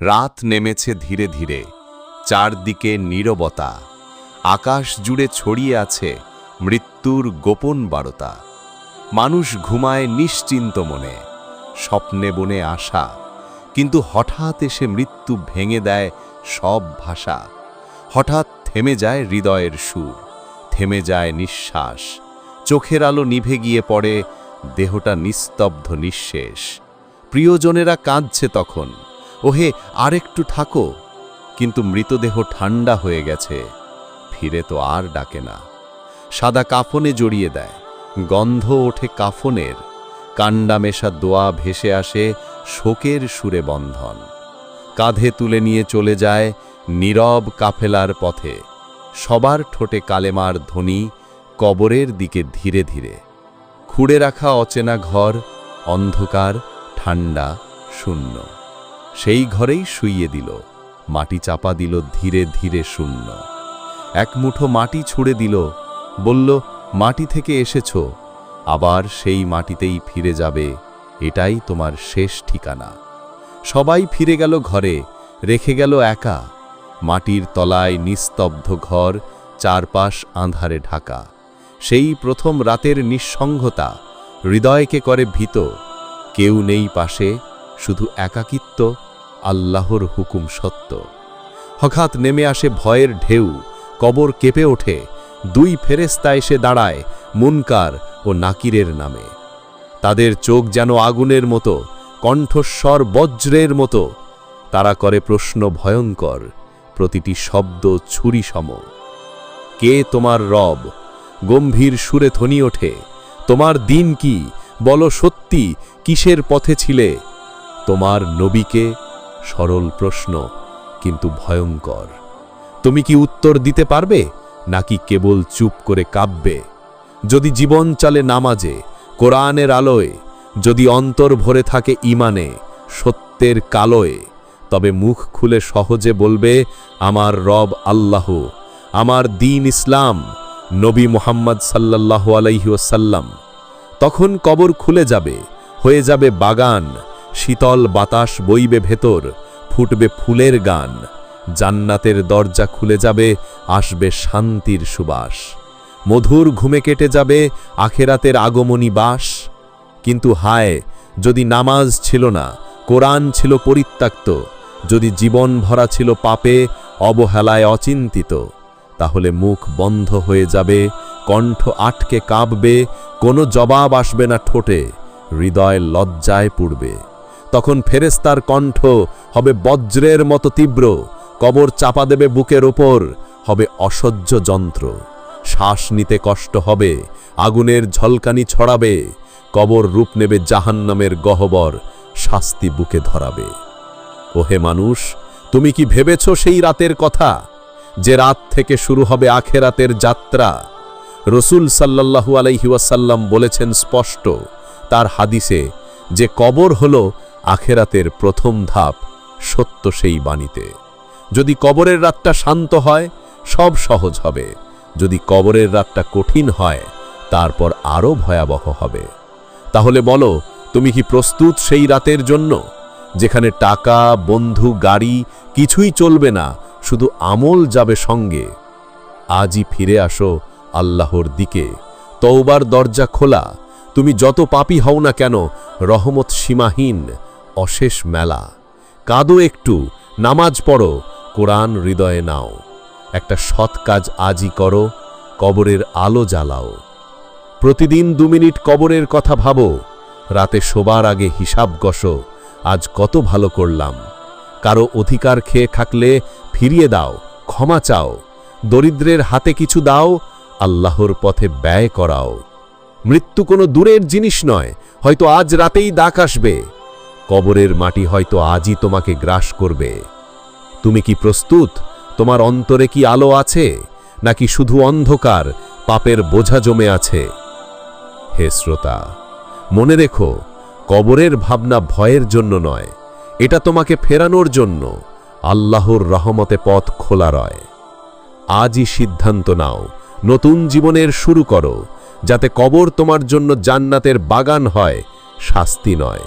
রাত নেমেছে ধীরে ধীরে, চারদিকে নীরবতা, আকাশ জুড়ে ছড়িয়ে আছে মৃত্যুর গোপন বারতা। মানুষ ঘুমায় নিশ্চিন্ত মনে, স্বপ্নে বনে আশা কিন্তু হঠাৎ এসে মৃত্যু ভেঙে দেয় সব ভাষা। হঠাৎ থেমে যায় হৃদয়ের সুর, থেমে যায় নিঃশ্বাস, চোখের আলো নিভে গিয়ে পড়ে, দেহটা নিস্তব্ধ নিঃশেষ। প্রিয়জনেরা কাঁদছে তখন ওহে, আরেকটু থাকো। কিন্তু মৃতদেহ ঠান্ডা হয়ে গেছে। ফিরে তো আর ডাকে না। সাদা কাফনে জড়িয়ে দেয়। গন্ধ ওঠে কাফনের। কাণ্ডা মেশা দোয়া ভেসে আসে শোকের সুরে বন্ধন। কাঁধে তুলে নিয়ে চলে যায় নীরব কাফেলার পথে। সবার ঠোঁটে কালেমার ধ্বনি কবরের দিকে ধীরে ধীরে। খুঁড়ে রাখা অচেনা ঘর, অন্ধকার ঠান্ডা শূন্য। সেই ঘরেই শুইয়ে দিল। মাটি চাপা দিল ধীরে ধীরে শূন্য। এক মুঠো মাটি ছুঁড়ে দিল। বলল, মাটি থেকে এসেছ। আবার সেই মাটিতেই ফিরে যাবে। এটাই তোমার শেষ ঠিকানা। সবাই ফিরে গেল ঘরে, রেখে গেল একা। মাটির তলায় নিস্তব্ধ ঘর, চারপাশ আঁধারে ঢাকা। সেই প্রথম রাতের নিঃসঙ্গতা, হৃদয়কে করে ভীত। কেউ নেই পাশে, শুধু একাকিত্ব। আল্লাহর হুকুম সত্য। হঠাৎ নেমে আসে ভয়ের ঢেউ, কবর কেঁপে ওঠে, দুই ফেরেস্তা এসে দাঁড়ায় মুনকার ও নাকিরের নামে। তাদের চোখ যেন আগুনের মতো, কণ্ঠস্বর বজ্রের মতো। তারা করে প্রশ্ন ভয়ঙ্কর, প্রতিটি শব্দ ছুরি সম কে তোমার রব? গম্ভীর সুরে ধ্বনি ওঠে, তোমার দিন কি? বলো সত্যি, কিসের পথে ছিলে? তোমার নবীকে সরল প্রশ্ন, কিন্তু ভয়ঙ্কর। তুমি কি উত্তর দিতে পারবে, নাকি কেবল চুপ করে কাঁপবে? যদি জীবন চলে নামাজে, কোরআনের আলোয়, যদি অন্তর ভরে থাকে ইমানে, সত্যের কালোয়, তবে মুখ খুলে সহজে বলবে, আমার রব আল্লাহ, আমার দিন ইসলাম, নবী মোহাম্মদ সাল্লাহ আলাইহাসাল্লাম তখন কবর খুলে যাবে, হয়ে যাবে বাগান, শীতল বাতাস বইবে ভেতর ফুটবে ফুলের গান। জান্নাতের দরজা খুলে যাবে, আসবে শান্তির সুবাস। মধুর ঘুমে কেটে যাবে, আখেরাতের আগমনী বাস। কিন্তু হায়, যদি নামাজ ছিল না, কোরআন ছিল পরিত্যক্ত, যদি জীবন ভরা ছিল পাপে, অবহেলায় অচিন্তিত, তাহলে মুখ বন্ধ হয়ে যাবে, কণ্ঠ আটকে কাঁপবে, কোনো জবাব আসবে না ঠোঁটে, হৃদয় লজ্জায় পুড়বে। তখন ফেরেস্তার কণ্ঠ হবে বজ্রের মতো তীব্র, কবর চাপা দেবে বুকের ওপর হবে অসহ্য যন্ত্র। শ্বাস নিতে কষ্ট হবে, আগুনের ঝলকানি ছড়াবে, কবর রূপ নেবে জাহান্নামের গহবর, শাস্তি বুকে ধরাবে। ওহে মানুষ, তুমি কি ভেবেছ সেই রাতের কথা? যে রাত থেকে শুরু হবে আখেরাতের যাত্রা। রসুল সাল্লাল্লাহু আলাইহিওয়াসাল্লাম বলেছেন স্পষ্ট, তার হাদিসে যে কবর হল আখেরাতের প্রথম ধাপ সত্য সেই বাণীতে। যদি কবরের রাতটা শান্ত হয়, সব সহজ হবে। যদি কবরের রাতটা কঠিন হয়, তারপর আরও ভয়াবহ হবে। তাহলে বলো, তুমি কি প্রস্তুত সেই রাতের জন্য? যেখানে টাকা, বন্ধু, গাড়ি কিছুই চলবে না, শুধু আমল যাবে সঙ্গে। আজই ফিরে আসো আল্লাহর দিকে। তওবার দরজা খোলা। তুমি যত পাপি হও না কেন, রহমত সীমাহীন। অশেষ মেলা। কাঁদো একটু, নামাজ পড়ো, কোরআন হৃদয়ে নাও। একটা সৎ কাজ আজই করো, কবরের আলো জ্বালাও। প্রতিদিন দু মিনিট কবরের কথা ভাবো, রাতে শোবার আগে হিসাব গসো আজ কত ভালো করলাম। কারও অধিকার খেয়ে থাকলে ফিরিয়ে দাও, ক্ষমা চাও। দরিদ্রের হাতে কিছু দাও, আল্লাহর পথে ব্যয় করাও। মৃত্যু কোনো দূরের জিনিস নয়, হয়তো আজ রাতেই দাগ আসবে। কবরের মাটি হয়তো আজই তোমাকে গ্রাস করবে। তুমি কি প্রস্তুত? তোমার অন্তরে কি আলো আছে? নাকি শুধু অন্ধকার, পাপের বোঝা জমে আছে? হে শ্রোতা, মনে রেখো, কবরের ভাবনা ভয়ের জন্য নয়, এটা তোমাকে ফেরানোর জন্য আল্লাহর রহমতে পথ খোলা রয়। আজই সিদ্ধান্ত নাও, নতুন জীবনের শুরু করো, যাতে কবর তোমার জন্য জান্নাতের বাগান হয়, শাস্তি নয়।